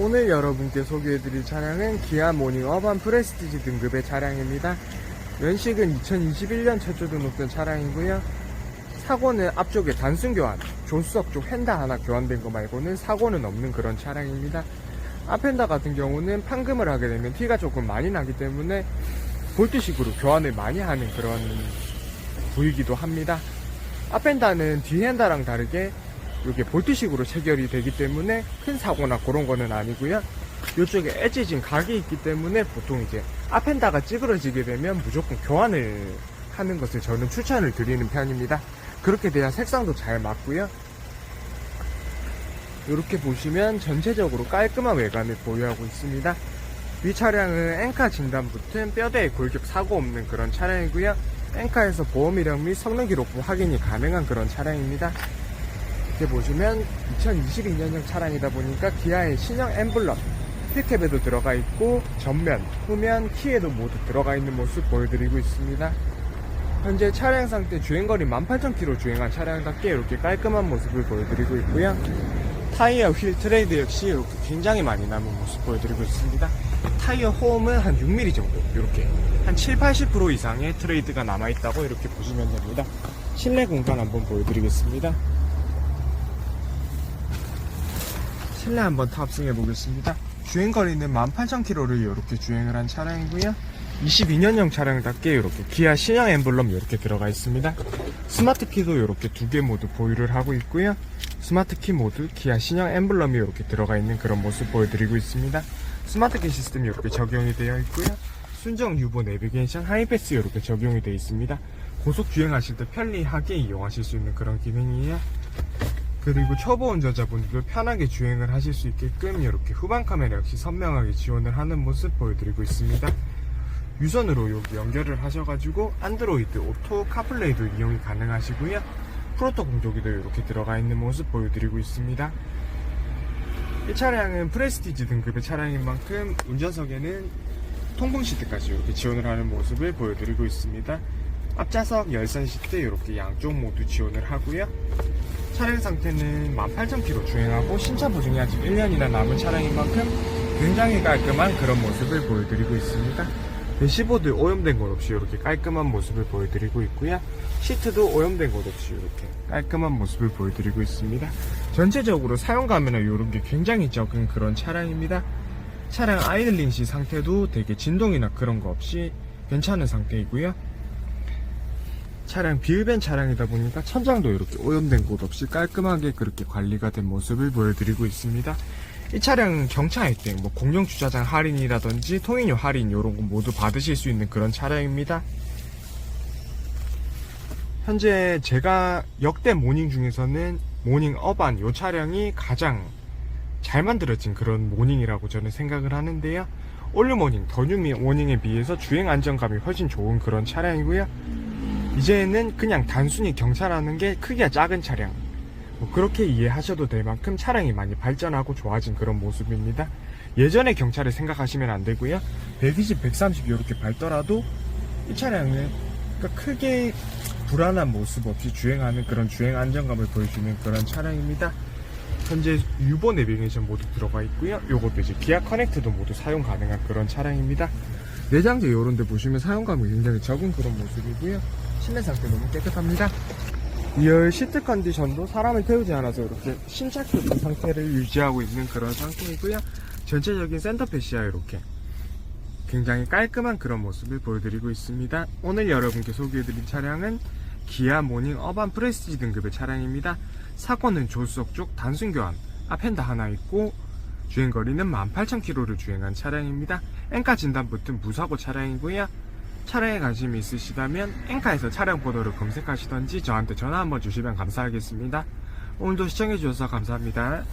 오늘 여러분께 소개해드릴 차량은 기아 모닝 어반 프레스티지 등급의 차량입니다. 연식은 2021년 최초 등록된 차량이고요. 사고는 앞쪽에 단순 교환, 조수석 쪽 휀다 하나 교환된 거 말고는 사고는 없는 그런 차량입니다. 앞엔다 같은 경우는 판금을 하게 되면 티가 조금 많이 나기 때문에 볼트식으로 교환을 많이 하는 그런 부위이기도 합니다. 앞엔다는 뒤핸다랑 다르게 이게 볼트식으로 체결이 되기 때문에 큰 사고나 그런 거는 아니고요. 이쪽에 엣지진 각이 있기 때문에 보통 이제 앞엔다가 찌그러지게 되면 무조건 교환을 하는 것을 저는 추천을 드리는 편입니다. 그렇게 돼야 색상도 잘 맞고요. 이렇게 보시면 전체적으로 깔끔한 외관을 보유하고 있습니다. 이 차량은 엔카 진단 붙은 뼈대에 골격 사고 없는 그런 차량이고요. 엔카에서 보험 이력 및 성능 기록부 확인이 가능한 그런 차량입니다. 이렇게 보시면 2022년형 차량이다 보니까 기아의 신형 엠블럼 휠캡에도 들어가 있고 전면, 후면, 키에도 모두 들어가 있는 모습 보여드리고 있습니다. 현재 차량 상태 주행거리 18,000km 주행한 차량답게 이렇게 깔끔한 모습을 보여드리고 있고요. 타이어 휠 트레이드 역시 이렇게 굉장히 많이 남은 모습 보여드리고 있습니다. 타이어 호음은 한 6mm 정도 이렇게 한 7, 80% 이상의 트레이드가 남아있다고 이렇게 보시면 됩니다. 실내 공간 한번 보여드리겠습니다. 실내 한번 탑승해 보겠습니다. 주행거리는 18,000km를 이렇게 주행을 한 차량이고요. 22년형 차량답게 이렇게 기아 신형 엠블럼 이렇게 들어가 있습니다. 스마트 키도 이렇게 두 개 모두 보유를 하고 있고요. 스마트 키 모두 기아 신형 엠블럼이 이렇게 들어가 있는 그런 모습 보여드리고 있습니다. 스마트 키 시스템이 이렇게 적용이 되어 있고요. 순정 유보 내비게이션 하이패스 이렇게 적용이 되어 있습니다. 고속 주행하실 때 편리하게 이용하실 수 있는 그런 기능이에요. 그리고 초보 운전자분들도 편하게 주행을 하실 수 있게끔 이렇게 후방 카메라 역시 선명하게 지원을 하는 모습 보여드리고 있습니다. 유선으로 여기 연결을 하셔가지고 안드로이드 오토 카플레이도 이용이 가능하시고요. 프로토 공조기도 이렇게 들어가 있는 모습 보여드리고 있습니다. 이 차량은 프레스티지 등급의 차량인 만큼 운전석에는 통풍 시트까지 이렇게 지원을 하는 모습을 보여드리고 있습니다. 앞좌석 열선 시트 이렇게 양쪽 모두 지원을 하고요. 차량 상태는 18,000km 주행하고 신차 보증이 아직 1년이나 남은 차량인 만큼 굉장히 깔끔한 그런 모습을 보여드리고 있습니다. 대시보드 오염된 것 없이 이렇게 깔끔한 모습을 보여드리고 있고요. 시트도 오염된 것 없이 이렇게 깔끔한 모습을 보여드리고 있습니다. 전체적으로 사용감이나 이런 게 굉장히 적은 그런 차량입니다. 차량 아이들링 시 상태도 되게 진동이나 그런 거 없이 괜찮은 상태이고요. 차량 비흡연 차량이다 보니까 천장도 이렇게 오염된 곳 없이 깔끔하게 그렇게 관리가 된 모습을 보여드리고 있습니다. 이 차량은 경차 혜택, 뭐 공영 주차장 할인이라든지 통행료 할인 이런 거 모두 받으실 수 있는 그런 차량입니다. 현재 제가 역대 모닝 중에서는 모닝 어반 이 차량이 가장 잘 만들어진 그런 모닝이라고 저는 생각을 하는데요. 올류 모닝, 더뉴 모닝에 비해서 주행 안정감이 훨씬 좋은 그런 차량이고요. 이제는 그냥 단순히 경차라는 게 크기가 작은 차량. 뭐 그렇게 이해하셔도 될 만큼 차량이 많이 발전하고 좋아진 그런 모습입니다. 예전의 경차를 생각하시면 안 되고요. 120, 130 이렇게 밟더라도 이 차량은 그러니까 크게 불안한 모습 없이 주행하는 그런 주행 안정감을 보여주는 그런 차량입니다. 현재 유보 내비게이션 모두 들어가 있고요. 요것도 이제 기아 커넥트도 모두 사용 가능한 그런 차량입니다. 내장재 이런 데 보시면 사용감이 굉장히 적은 그런 모습이고요 실내 상태 너무 깨끗합니다. 2열 시트 컨디션도 사람을 태우지 않아서 이렇게 신착륙한 상태를 유지하고 있는 그런 상태이고요. 전체적인 센터페시아 이렇게 굉장히 깔끔한 그런 모습을 보여드리고 있습니다. 오늘 여러분께 소개해드린 차량은 기아 모닝 어반 프레스티지 등급의 차량입니다. 사고는 조수석 쪽 단순 교환, 앞핸다 하나 있고 주행거리는 18,000km를 주행한 차량입니다. 엔카 진단 붙은 무사고 차량이고요. 차량에 관심이 있으시다면 엔카에서 차량 번호를 검색하시던지 저한테 전화 한번 주시면 감사하겠습니다. 오늘도 시청해주셔서 감사합니다.